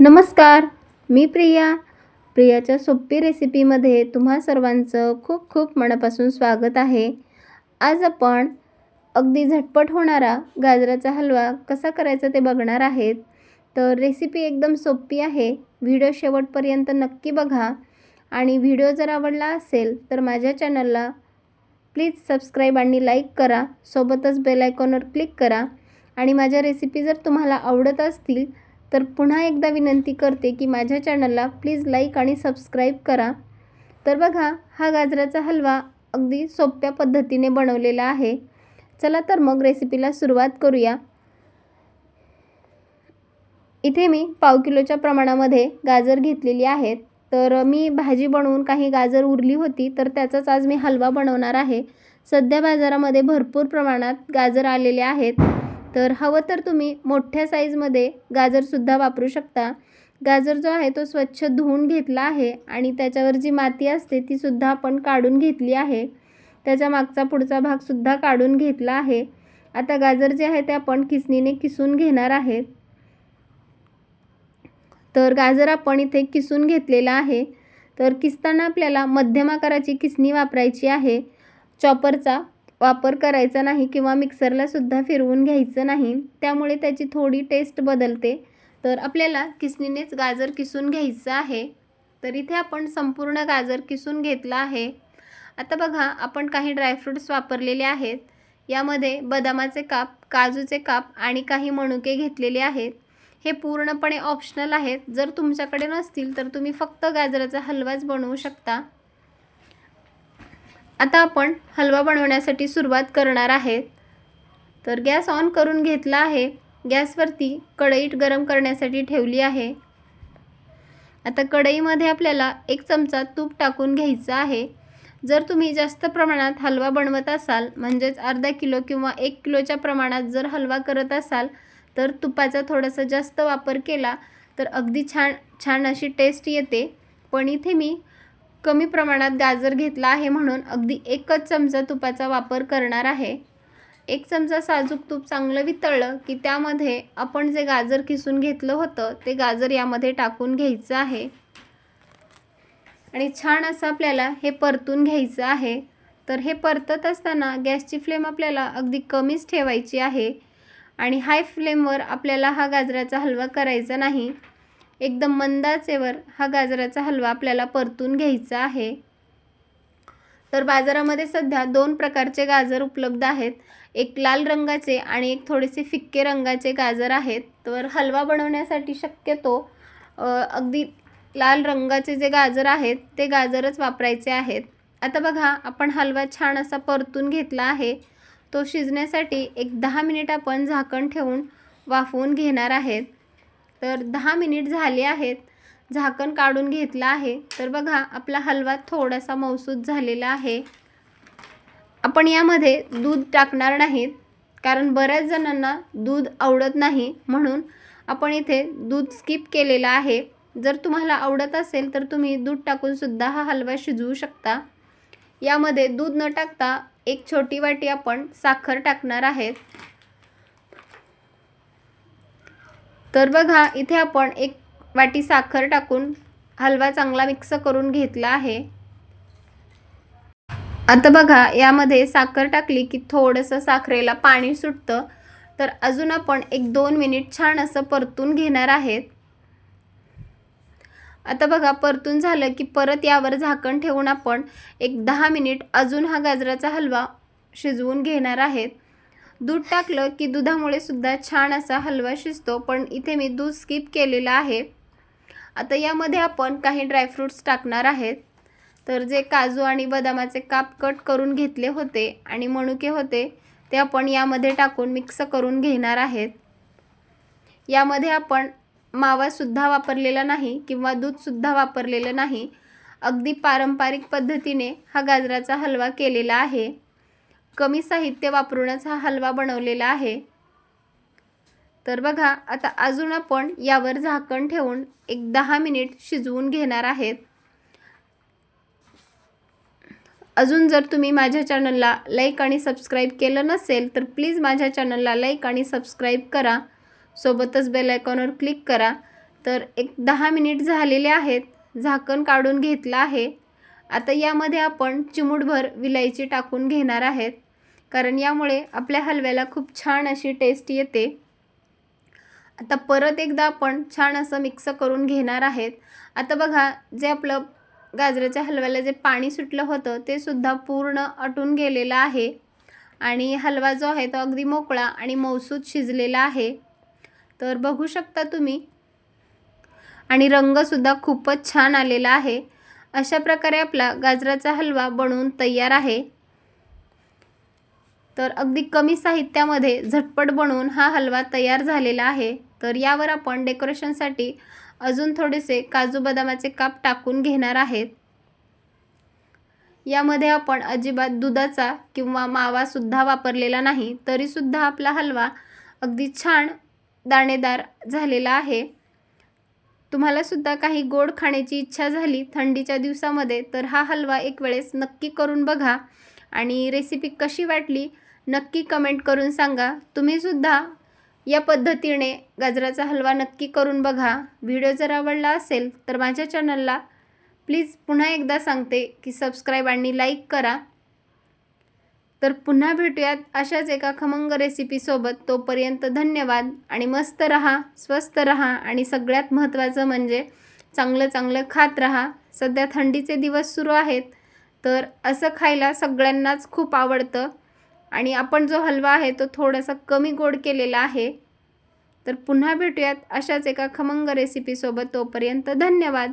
नमस्कार मी प्रिया. प्रियाच्या सोपी रेसिपीमध्ये तुम्हा सर्वांचं खूप खूप मनापासून स्वागत आहे. आज आपण अगदी झटपट होणारा गाजराचा हलवा कसा करायचा ते बघणार आहेत. तर रेसिपी एकदम सोपी आहे. व्हिडिओ शेवटपर्यंत नक्की बघा. आणि व्हिडिओ जर आवडला असेल तर माझ्या चॅनलला प्लीज सबस्क्राईब आणि लाईक करा. सोबतच बेल आयकॉनवर क्लिक करा. आणि माझ्या रेसिपी जर तुम्हाला आवडत असतील तर पुन्हा एकदा विनंती करते की माझ्या चॅनलला प्लीज लाईक आणि सबस्क्राईब करा. तर बघा हा गाजराचा हलवा अगदी सोप्या पद्धतीने बनवलेला आहे. चला तर मग रेसिपीला सुरुवात करूया. इथे मी पाव किलोच्या प्रमाणामध्ये गाजर घेतलेली आहेत. तर मी भाजी बनवून काही गाजर उरली होती तर त्याचाच आज मी हलवा बनवणार आहे. सध्या बाजारामध्ये भरपूर प्रमाणात गाजर आलेले आहेत. तर हवं तर तुम्ही मोठ्या साईजमध्ये गाजरसुद्धा वापरू शकता. गाजर जो आहे तो स्वच्छ धुवून घेतला आहे आणि त्याच्यावर जी माती असते तीसुद्धा आपण काढून घेतली आहे. त्याच्या मागचा पुढचा भागसुद्धा काढून घेतला आहे. आता गाजर जे आहे ते आपण किसणीने किसून घेणार आहेत तर गाजर आपण इथे किसून घेतलेला आहे. तर किसताना आपल्याला मध्यम आकाराची किसणी वापरायची आहे. चॉपरचा वापर करायचा नाही किंवा मिक्सरला सुद्धा फिरवून घ्यायचं नाही त्यामुळे त्याची थोडी टेस्ट बदलते. तर आपल्याला किसणीनेच गाजर किसून घ्यायचं आहे. तर इथे आपण संपूर्ण गाजर किसून घेतला आहे. आता बघा आपण काही ड्रायफ्रूट्स वापरलेले आहेत. यामध्ये बदामाचे काप काजूचे काप आणि काही मणुके घेतलेले आहेत. हे पूर्णपणे ऑप्शनल आहेत. जर तुमच्याकडे नसतील तर तुम्ही फक्त गाजराचा हलवाच बनवू शकता. आता आपण हलवा बनवण्यासाठी सुरुवात करणार आहेत तर गॅस ऑन करून घेतला आहे. गॅसवरती कढई गरम करण्यासाठी ठेवली आहे. आता कढईमध्ये आपल्याला एक चमचा तूप टाकून घ्यायचं आहे. जर तुम्ही जास्त प्रमाणात हलवा बनवत असाल म्हणजेच अर्धा किलो किंवा एक किलोच्या प्रमाणात जर हलवा करत असाल तर तुपाचा थोडासा जास्त वापर केला तर अगदी छान छान अशी टेस्ट येते. पण इथे मी कमी प्रमाणात गाजर घेतला आहे म्हणून अगदी एकच चमचा तुपाचा वापर करणार आहे. एक चमचा साजूक तूप चांगलं वितळलं की त्यामध्ये आपण जे गाजर किसून घेतलं होतं ते गाजर यामध्ये टाकून घ्यायचं आहे. आणि छान असं आपल्याला हे परतून घ्यायचं आहे. तर हे परतत असताना गॅसची फ्लेम आपल्याला अगदी कमीच ठेवायची आहे. आणि हाय फ्लेमवर आपल्याला हा गाजराचा हलवा करायचा नाही. एकदम मंदाचेवर हा गाजराचा हलवा आपल्याला परतून घ्यायचा आहे. तर बाजारामध्ये सध्या दोन प्रकारचे गाजर उपलब्ध आहेत. एक लाल रंगाचे आणि एक थोडेसे फिक्के रंगाचे गाजर आहेत. तर हलवा बनवण्यासाठी शक्यतो अगदी लाल रंगाचे जे गाजर आहेत ते गाजरच वापरायचे आहेत. आता बघा आपण हलवा छान असा परतून घेतला आहे. तो शिजण्यासाठी एक दहा मिनिट आपण झाकण ठेवून वाफवून घेणार आहेत. तर दहा मिनिट झाले आहेत. झाकण काढून घेतलं आहे. तर बघा आपला हलवा थोडासा मौसूद झालेला आहे. आपण यामध्ये दूध टाकणार नाहीत कारण बऱ्याच जणांना दूध आवडत नाही. म्हणून आपण इथे दूध स्किप केलेलं आहे. जर तुम्हाला आवडत असेल तर तुम्ही दूध टाकूनसुद्धा हा हलवा शिजवू शकता. यामध्ये दूध न टाकता एक छोटी वाटी आपण साखर टाकणार आहेत. तर बघा इथे आपण एक वाटी साखर टाकून हलवा चांगला मिक्स करून घेतला आहे. आता बघा यामध्ये साखर टाकली की थोडंसं साखरेला पाणी सुटतं. तर अजून आपण एक दोन मिनिट छान असं परतून घेणार आहेत. आता बघा परतून झालं की परत यावर झाकण ठेवून आपण एक दहा मिनिट अजून हा गाजराचा हलवा शिजवून घेणार आहेत. दूध टाकलं की दुधामुळे सुद्धा छान असा हलवा शिजतो पण इथे मी दूध स्किप केलेलं आहे. आता यामध्ये आपण काही ड्रायफ्रूट्स टाकणार आहेत. तर जे काजू आणि बदामाचे काप कट करून घेतले होते आणि मणुके होते ते आपण यामध्ये टाकून मिक्स करून घेणार आहेत. यामध्ये आपण मावासुद्धा वापरलेला नाही किंवा दूधसुद्धा वापरलेलं नाही. अगदी पारंपरिक पद्धतीने हा गाजराचा हलवा केलेला आहे. कमी साहित्य वापरूनच हा हलवा बनवलेला आहे. तर बघा आता अजून आपण यावर झाकण ठेवून एक दहा मिनिट शिजवून घेणार आहेत. अजून जर तुम्ही माझ्या चॅनलला लाईक आणि सबस्क्राईब केलं नसेल तर प्लीज माझ्या चॅनलला लाईक आणि सबस्क्राईब करा. सोबतच बेल आयकॉनवर क्लिक करा. तर एक दहा मिनिट झालेले आहेत. झाकण काढून घेतलं आहे. आता यामध्ये आपण चिमूटभर विलायची टाकून घेणार आहेत. कारण यामुळे आपल्या हलव्याला खूप छान अशी टेस्ट येते. आता परत एकदा आपण छान असं मिक्स करून घेणार आहेत. आता बघा जे आपलं गाजराच्या हलव्याला जे पाणी सुटलं होतं ते सुद्धा पूर्ण अटून गेलेलं आहे. आणि हलवा जो आहे तो अगदी मोकळा आणि मौसूद शिजलेला आहे. तर बघू शकता तुम्ही. आणि रंगसुद्धा खूपच छान आलेला आहे. अशा प्रकारे आपला गाजराचा हलवा बनवून तयार आहे. तर अगदी कमी साहित्यामध्ये झटपट बनवून हा हलवा तयार झालेला आहे. तर यावर आपण डेकोरेशनसाठी अजून थोडेसे काजू बदामाचे काप टाकून घेणार आहेत. यामध्ये आपण अजिबात दुधाचा किंवा मावासुद्धा वापरलेला नाही तरीसुद्धा आपला हलवा अगदी छान दाणेदार झालेला आहे. तुम्हालासुद्धा काही गोड खाण्याची इच्छा झाली थंडीच्या दिवसामध्ये तर हा हलवा एक वेळेस नक्की करून बघा. आणि रेसिपी कशी वाटली नक्की कमेंट करून सांगा. तुम्हीसुद्धा या पद्धतीने गाजराचा हलवा नक्की करून बघा. व्हिडिओ जर आवडला असेल तर माझ्या चॅनलला प्लीज पुन्हा एकदा सांगते की सबस्क्राईब आणि लाईक करा. तर पुन्हा भेटूयात अशाच एका खमंग रेसिपीसोबत तोपर्यंत धन्यवाद आणि मस्त रहा स्वस्त रहा आणि सगळ्यात महत्त्वाचं म्हणजे चांगलं चांगलं खात रहा. सध्या थंडीचे दिवस सुरू आहेत तर असं खायला सगळ्यांनाच खूप आवडतं. आणि आपण जो हलवा आहे तो थोडासा कमी गोड केलेला आहे. तर पुन्हा भेटूयात अशाच एका खमंग रेसिपीसोबत तोपर्यंत धन्यवाद.